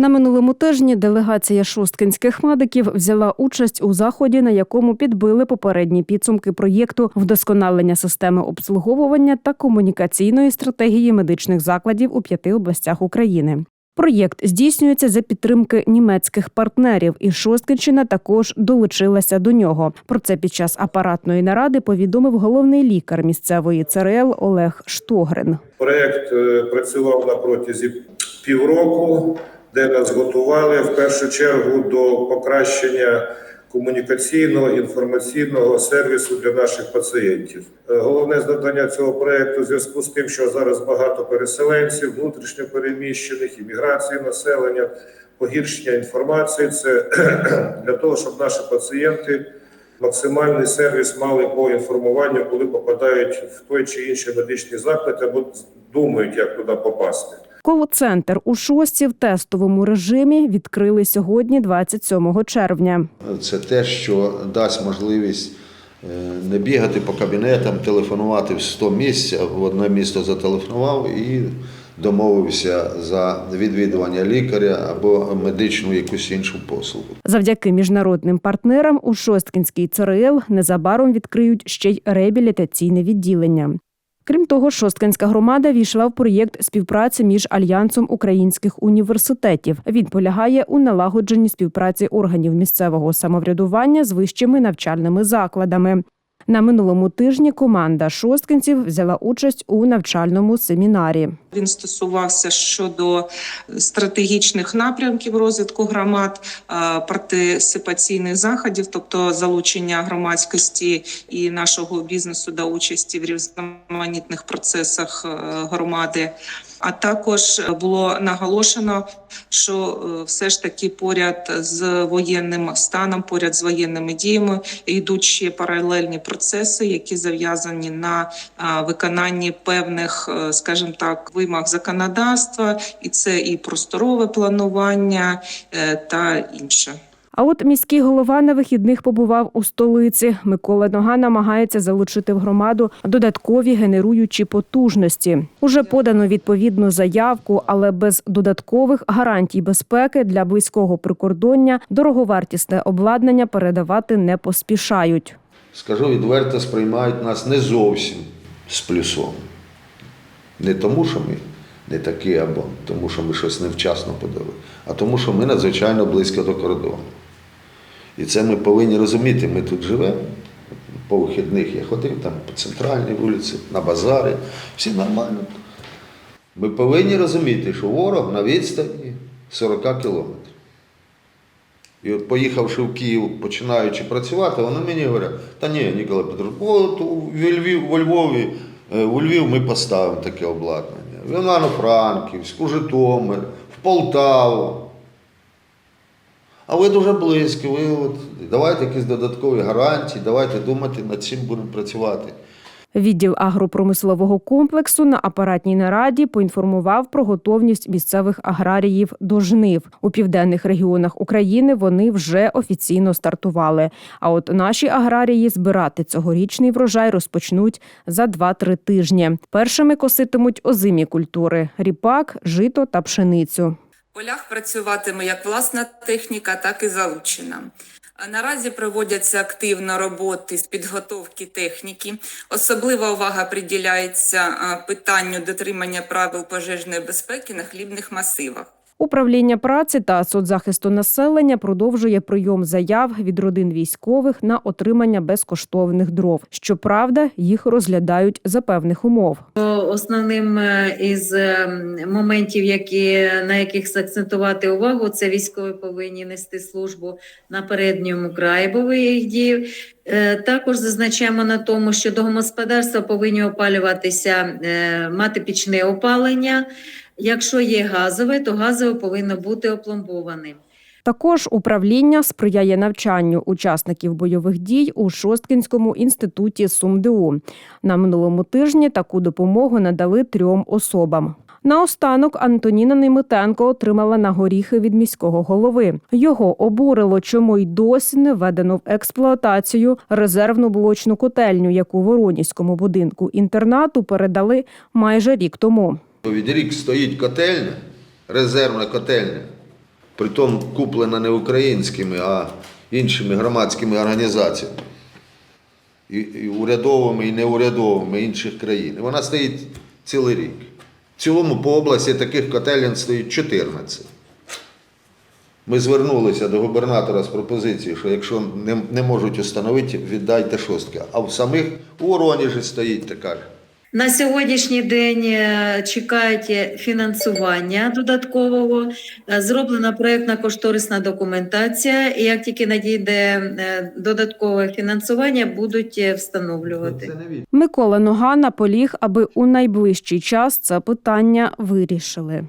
На минулому тижні делегація шосткинських медиків взяла участь у заході, на якому підбили попередні підсумки проєкту вдосконалення системи обслуговування та комунікаційної стратегії медичних закладів у п'яти областях України. Проєкт здійснюється за підтримки німецьких партнерів, і Шосткинщина також долучилася до нього. Про це під час апаратної наради повідомив головний лікар місцевої ЦРЛ Олег Штогрин. Проєкт е, працював на протязі півроку, де нас готували в першу чергу до покращення комунікаційного інформаційного сервісу для наших пацієнтів. Е, Головне завдання цього проєкту в зв'язку з тим, що зараз багато переселенців, внутрішньо переміщених, імміграції населення, погіршення інформації. Це для того, щоб наші пацієнти максимальний сервіс мали по інформуванню, коли попадають в той чи інший медичний заклад або думають, як туди попасти. Кол-центр у шості в тестовому режимі відкрили сьогодні, 27 червня. Це те, що дасть можливість е, не бігати по кабінетам, телефонувати в 100 місць, в одне місто зателефонував і домовився за відвідування лікаря або медичну якусь іншу послугу. Завдяки міжнародним партнерам у Шосткінській ЦРЛ незабаром відкриють ще й реабілітаційне відділення. Крім того, Шосткинська громада війшла в проєкт співпраці між альянсом українських університетів. Він полягає у налагодженні співпраці органів місцевого самоврядування з вищими навчальними закладами. На минулому тижні команда шосткинців взяла участь у навчальному семінарі. Він стосувався щодо стратегічних напрямків розвитку громад, е, партисипаційних заходів, тобто залучення громадськості і нашого бізнесу до участі в різноманітних процесах е, громади. А також було наголошено, що е, все ж таки поряд з воєнним станом, поряд з воєнними діями йдуть ще паралельні процеси, які зав'язані на виконанні певних, е, скажімо так, вимог законодавства, і це і просторове планування е, та інше. А от міський голова на вихідних побував у столиці. Микола Нога намагається залучити в громаду додаткові генеруючі потужності. Уже подано відповідну заявку, але без додаткових гарантій безпеки для близького прикордоння дороговартісне обладнання передавати не поспішають. Скажу відверто, сприймають нас не зовсім з плюсом. Не тому, що ми не такі, або тому, що ми щось невчасно подали, а тому, що ми надзвичайно близько до кордону. І це ми повинні розуміти. Ми тут живемо. По вихідних я ходив там по центральній вулиці, на базари, всі нормально. Ми повинні розуміти, що ворог на відстані 40 кілометрів. І от поїхавши в Київ, починаючи працювати, вони мені говорять, та ні, Ніколай Петрович, от у Львів, во Львові, е, у Львів ми поставимо таке обладнання. В Івано-Франківськ, у Житомир, в Полтаву. А ви дуже близько, ви от, давайте якісь додаткові гарантії, давайте думати, над чим будемо працювати. Відділ агропромислового комплексу на апаратній нараді поінформував про готовність місцевих аграріїв до жнив. У південних регіонах України вони вже офіційно стартували. А от наші аграрії збирати цьогорічний врожай розпочнуть за 2-3 тижні. Першими коситимуть озимі культури: ріпак, жито та пшеницю. Полях працюватиме як власна техніка, так і залучена. Наразі проводяться активно роботи з підготовки техніки. Особлива увага приділяється питанню дотримання правил пожежної безпеки на хлібних масивах. Управління праці та соцзахисту населення продовжує прийом заяв від родин військових на отримання безкоштовних дров. Щоправда, їх розглядають за певних умов. Основним е, із е, моментів, які, на яких закцентувати увагу, це військові повинні нести службу на передньому краї бойових дій. Е, Також зазначаємо на тому, що домогосподарства повинні опалюватися, е, мати пічне опалення. Якщо є газове, то газове повинно бути опломбованим. Також управління сприяє навчанню учасників бойових дій у Шосткінському інституті СумДУ. На минулому тижні таку допомогу надали трьом особам. Наостанок Антоніна Немитенко отримала на горіхи від міського голови. Його обурило, чому й досі не введено в експлуатацію резервну блочну котельню, яку Воронізькому будинку інтернату передали майже рік тому. Від рік стоїть котельня, резервна котельня, притом куплена не українськими, а іншими громадськими організаціями. І, і урядовими, і неурядовими інших країн. І вона стоїть цілий рік. В цілому по області таких котелень стоїть 14. Ми звернулися до губернатора з пропозицією, що якщо не, не можуть встановити, віддайте шостки. А в самих у Воронежі стоїть така. ж. На сьогоднішній день е, чекають фінансування додаткового. Е, Зроблена проєктна кошторисна документація. І як тільки надійде е, додаткове фінансування, будуть встановлювати. Микола Нога наполіг, аби у найближчий час це питання вирішили.